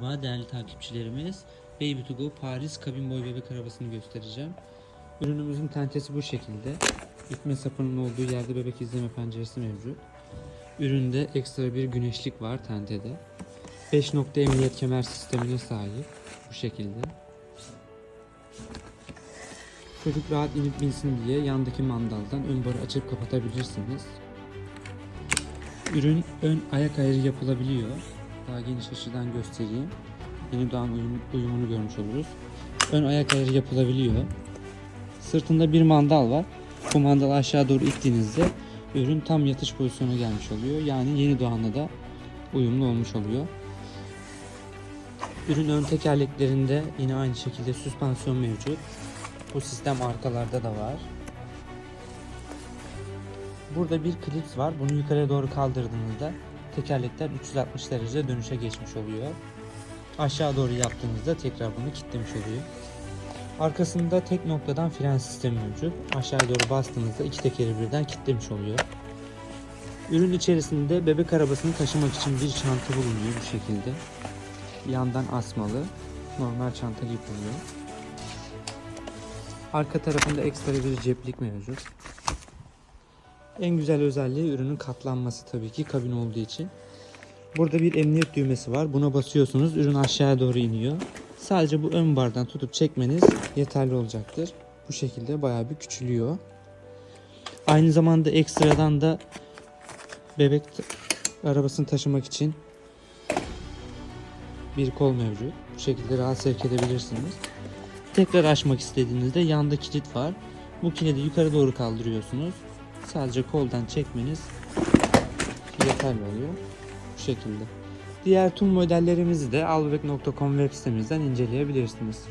Merhaba değerli takipçilerimiz. Baby to go Paris kabin boy bebek arabasını göstereceğim. Ürünümüzün tentesi bu şekilde. İtme sapının olduğu yerde bebek izleme penceresi mevcut. Üründe ekstra bir güneşlik var tentede. 5 nokta emniyet kemer sistemine sahip. Bu şekilde. Çocuk rahat inip binsin diye yandaki mandaldan ön barı açıp kapatabilirsiniz. Ürün ön ayak ayrı yapılabiliyor. Daha geniş açıdan göstereyim. Yeni doğan uyum, uyumunu görmüş oluruz. Ön ayak ayrı yapılabiliyor. Sırtında bir mandal var. Bu mandalı aşağı doğru ittiğinizde ürün tam yatış pozisyona gelmiş oluyor. Yani yeni doğanla da uyumlu olmuş oluyor. Ürün ön tekerleklerinde yine aynı şekilde süspansiyon mevcut. Bu sistem arkalarda da var. Burada bir klips var. Bunu yukarıya doğru kaldırdığınızda tekerlekler 360 derece dönüşe geçmiş oluyor. Aşağı doğru yaptığınızda tekrar bunu kilitlemiş oluyor. Arkasında tek noktadan fren sistemi mevcut. Aşağı doğru bastığınızda iki tekeri birden kilitlemiş oluyor. Ürün içerisinde bebek arabasını taşımak için bir çanta bulunuyor bu şekilde. Yandan asmalı. Normal çanta gibi oluyor. Arka tarafında ekstra bir ceplik mevcut. En güzel özelliği ürünün katlanması tabii ki kabin olduğu için. Burada bir emniyet düğmesi var. Buna basıyorsunuz. Ürün aşağıya doğru iniyor. Sadece bu ön bardan tutup çekmeniz yeterli olacaktır. Bu şekilde bayağı bir küçülüyor. Aynı zamanda ekstradan da bebek arabasını taşımak için bir kol mevcut. Bu şekilde rahat sevk edebilirsiniz. Tekrar açmak istediğinizde yanda kilit var. Bu kilidi yukarı doğru kaldırıyorsunuz. Sadece koldan çekmeniz yeterli oluyor. Bu şekilde. Diğer tüm modellerimizi de albebek.com web sitemizden inceleyebilirsiniz.